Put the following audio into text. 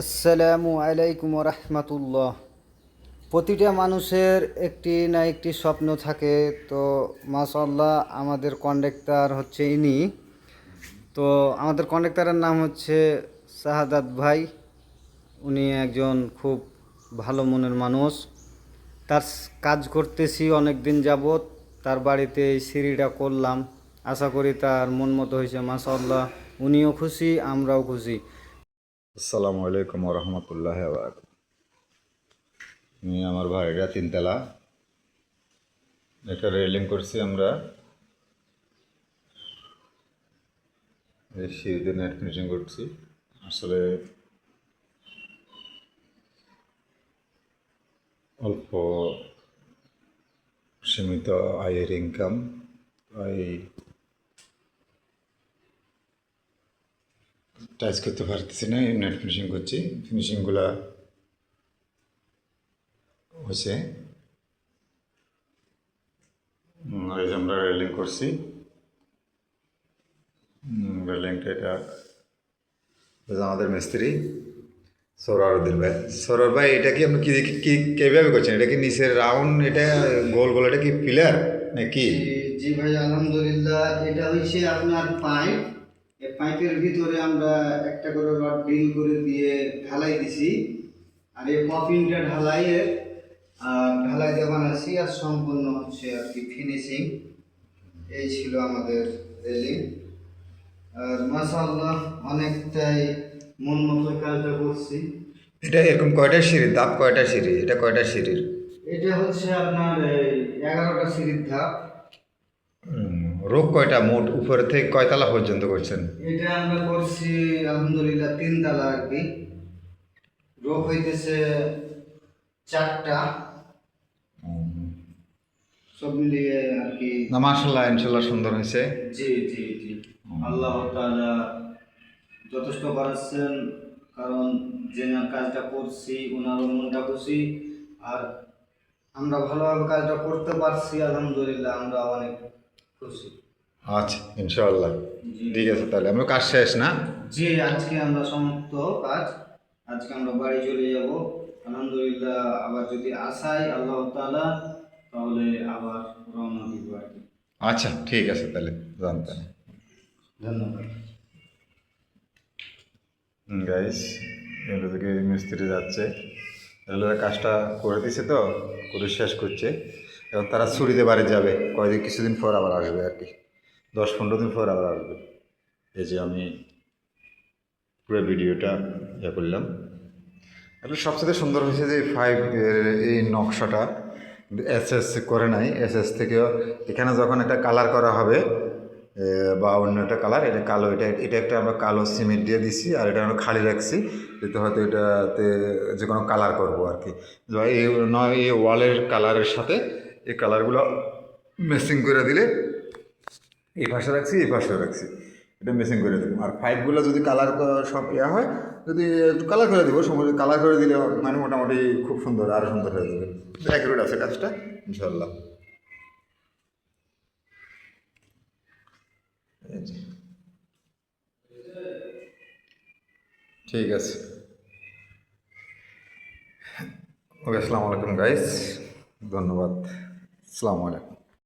আসসালামু আলাইকুম রহমতুল্লাহ প্রতিটা মানুষের একটি না একটি স্বপ্ন থাকে, তো মাশাল্লাহ আমাদের কন্ডাক্টার হচ্ছে ইনি। তো আমাদের কন্ডাক্টারের নাম হচ্ছে শাহাদাত ভাই। উনি একজন খুব ভালো মনের মানুষ। তার কাজ করতেছি অনেক দিন যাবৎ। তার বাড়িতে এই সিঁড়িটা করলাম। আশা করি তার মন মতো হয়েছে মাশাল্লাহ উনিও খুশি, আমরাও খুশি। আসসালামু আলাইকুম রহমতুল্লাহ আমি আমার ভাইরা তিনতলা। এটা রেলিং করছি আমরা। সিঁড়িতে নেট ফিনিশিং করছি। আসলে অল্প সীমিত আয়ের ইনকাম তাই টাচ করতে পারতেছি না নেট ফিনিশিং করছি ফিনিশিংগুলা হয়েছে আমরা রেলিং করছি রেলিংটা এটা আমাদের মিস্ত্রি সৌরদ্দিন ভাই সৌরভ ভাই এটা কি আপনি কি কি কীভাবে করছেন এটা কি নিচের রাউন্ড এটা গোল গোল এটা কি পিলার নাকি জি- ভাই আলহামদুলিল্লাহ এটা হচ্ছে আপনার পাইপ পাইপের ভিতরে আমরা একটা করে রড ড্রিল করে দিয়ে ঢালাই দিছি। আর এই পপিংটা ঢালাইয়ের আর ঢালাই দিয়ে বানাচ্ছি আর সম্পূর্ণ হচ্ছে আর কি ফিনিশিং এই ছিল আমাদের রেলিং আর মাশাআল্লাহ অনেকটাই মন মতো কাজটা করছি। এটা এরকম কয়টা সিঁড়ি ধাপ কয়টা সিঁড়ি এটা কয়টা সিঁড়ির? এটা হচ্ছে আপনার এই এগারোটা সিঁড়ির ধাপ। রোগ কয়টা? মোট উপরে থেকে কয়তলা পর্যন্ত করছেন? এটা আমরা করছি আলহামদুলিল্লাহ তিন তালা আর কি। রোগ হইতেছে চারটা। সব মিলিয়ে আর কি। না মাশাল্লাহ ইনশাল্লাহ সুন্দর হয়েছে। জি জি জি। আল্লাহ তাআলা যথেষ্ট বাড়াচ্ছেন কারণ যে কাজটা করছি ওনারও মনটা খুশি। আর আমরা ভালোভাবে কাজটা করতে পারছি আলহামদুলিল্লাহ আমরা অনেক আচ্ছা ইনশাল্লাহ জি ঠিক আছে তাহলে আমরা কাজ শেষ না? জি আজকে আমরা সমাপ্ত কাজ। আজকে আমরা বাড়ি চলে যাব। আলহামদুলিল্লাহ আবার যদি আসাই আল্লাহ তাআলা তাহলে আবার রওনা দিব আর কি। আচ্ছা ঠিক আছে তাহলে জানতেন ধন্যবাদ। গাইস এগুলো থেকে মিস্ত্রি যাচ্ছে। এগুলো কাজটা করে দিছে তো করে শেষ করছে। এবং তারা ছুরিতে বাড়ি যাবে। কয়েকদিন কিছুদিন পর আবার আসবে আর কি। দশ পনেরো দিন পর আবার আসবে। এই যে আমি পুরো ভিডিওটা ইয়ে করলাম। আসলে সবচেয়ে সুন্দর হয়েছে যে ফাইভ এই নকশাটা। এস এস করে নাই। এস এস থেকেও এখানে যখন একটা কালার করা হবে বা অন্য একটা কালার এটা কালো, এটা এটা একটা আমরা কালো সিমেন্ট দিয়ে দিছি আর এটা আমরা খালি রাখছি। যেহেতু হয়তো এটাতে যে কোনো কালার করব আর কি। এই, নয়, এই ওয়ালের কালারের সাথে এই কালারগুলো মেসিং করে দিলে এই পাশে রাখছি, এই পাশে রাখছি। এটা মেসিং করে দেবো আর পাইপগুলো যদি কালার সব ইয়া হয়, যদি একটু কালার করে দেবো, সময় কালার করে দিলে মানে মোটামুটি খুব সুন্দর আরও সুন্দর হয়ে যাবে। অ্যাকুরেট আছে কাজটা ইনশাল্লাহ ঠিক আছে। ওকে, আসসালামু আলাইকুম গাইস ধন্যবাদ। আসসালামু আলাইকুম